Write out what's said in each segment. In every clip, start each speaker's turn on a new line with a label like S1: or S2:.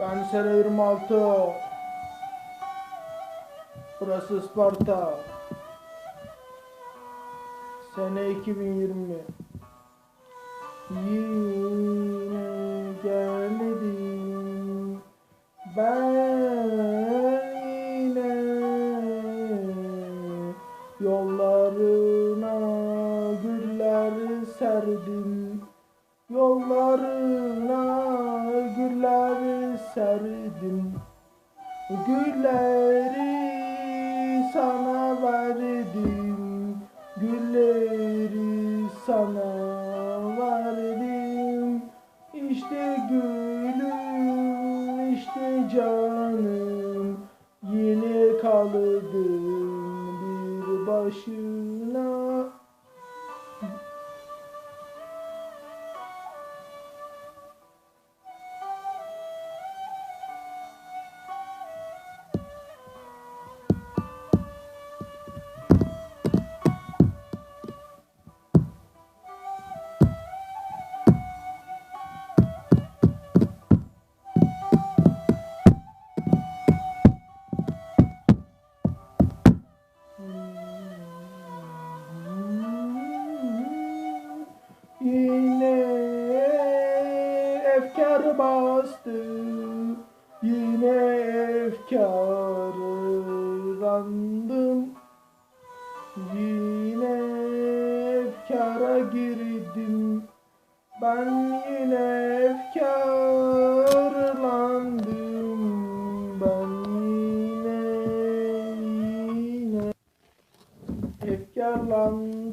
S1: Ben sene 26. Burası Isparta. Sene 2020. Yine geldim. Ben serdim. Gülleri sana verdim. Gülleri sana verdim. İşte gülüm, işte canım. Yine kaldım bir başına. Efkarlandım Yine efkara girdim. Ben yine efkarlandım. Ben yine yine Efkarlandı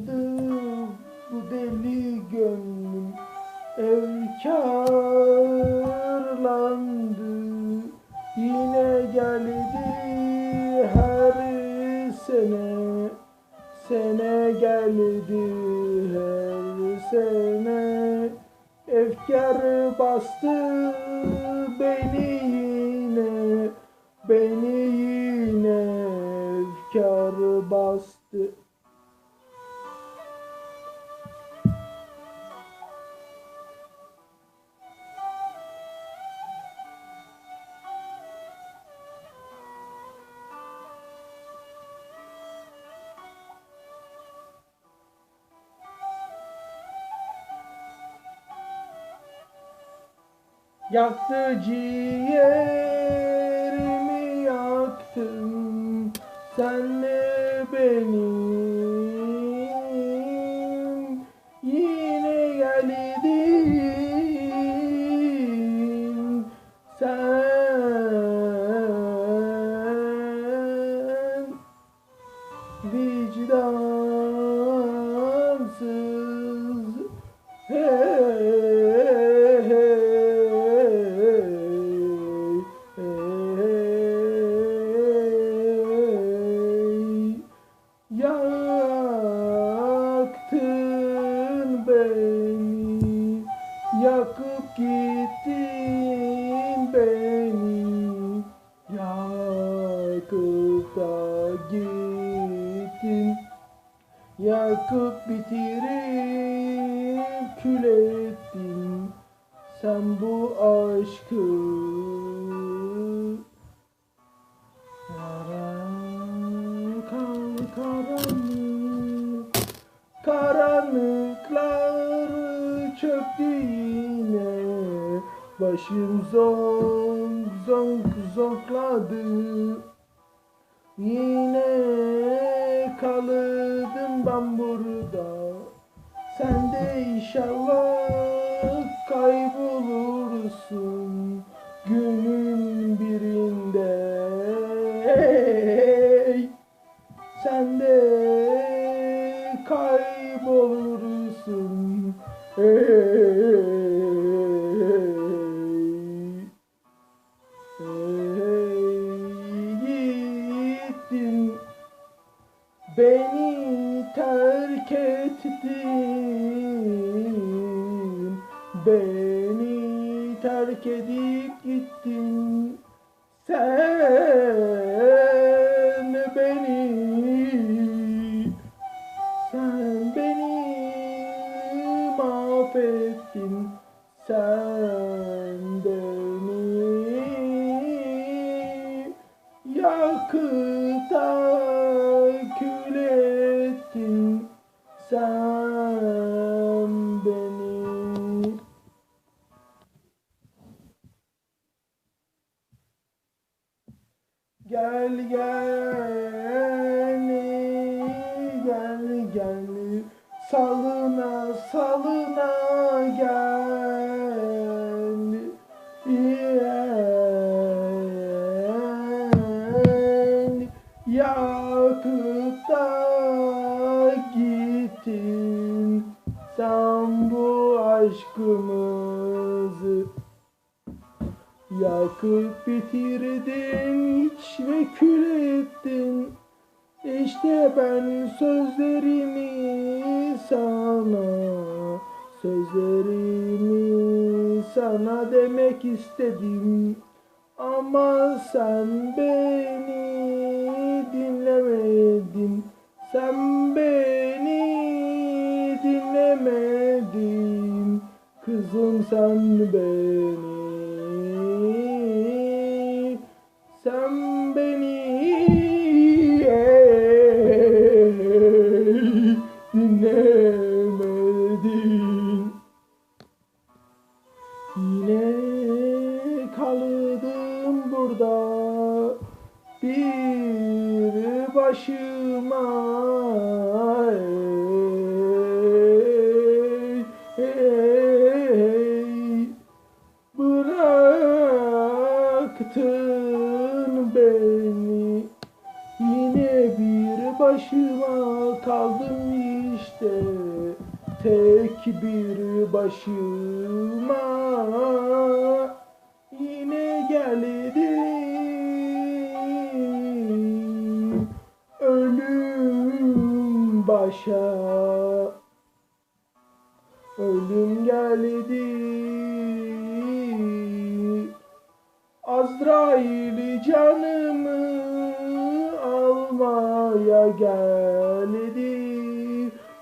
S1: sene Sene geldi her sene. Efkar bastı beni yine Beni yine efkar bastı Yaktı ciğerimi yaktın. Sen de Yakıp bitirip kül ettin Sen bu aşkı. Karanlık, karanlık Karanlıklar çöktü yine Başım zonk zonk zonkladı Yine kalırdım ben burada Sen de inşallah kaybolursun Günün birinde! Sen de kaybolursun Hey! Terk ettin. Beni terk edip gittin. Sen beni Sen beni mahvettin. Sen salına salına gel gel yakıp da gittin. Sen bu aşkımızı Yakıp bitirdin hiç ve kül ettin İşte ben sözlerimi sana Sözlerimi sana demek istedim. Ama sen beni dinlemedin. Sen beni dinlemedin. Kızım sen beni başıma ey, ey. Bıraktın beni Yine bir başıma kaldım işte Tek bir başıma başa Ölüm geldi. Azrail canımı almaya geldi.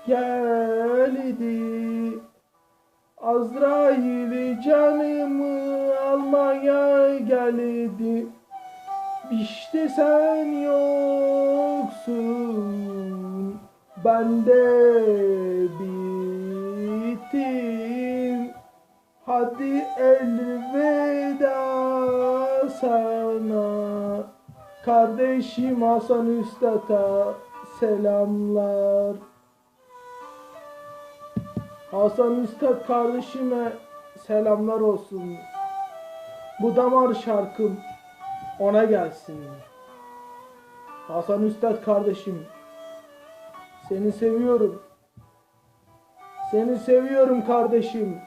S1: Geldi. Azrail canımı almaya geldi. İşte sen yoksun Ben de bittim. Hadi elveda sana. Kardeşim Hasan Üstad'a selamlar. Hasan Üstad kardeşime selamlar olsun. Bu damar şarkım ona gelsin. Hasan Üstad kardeşim Seni seviyorum. Seni seviyorum kardeşim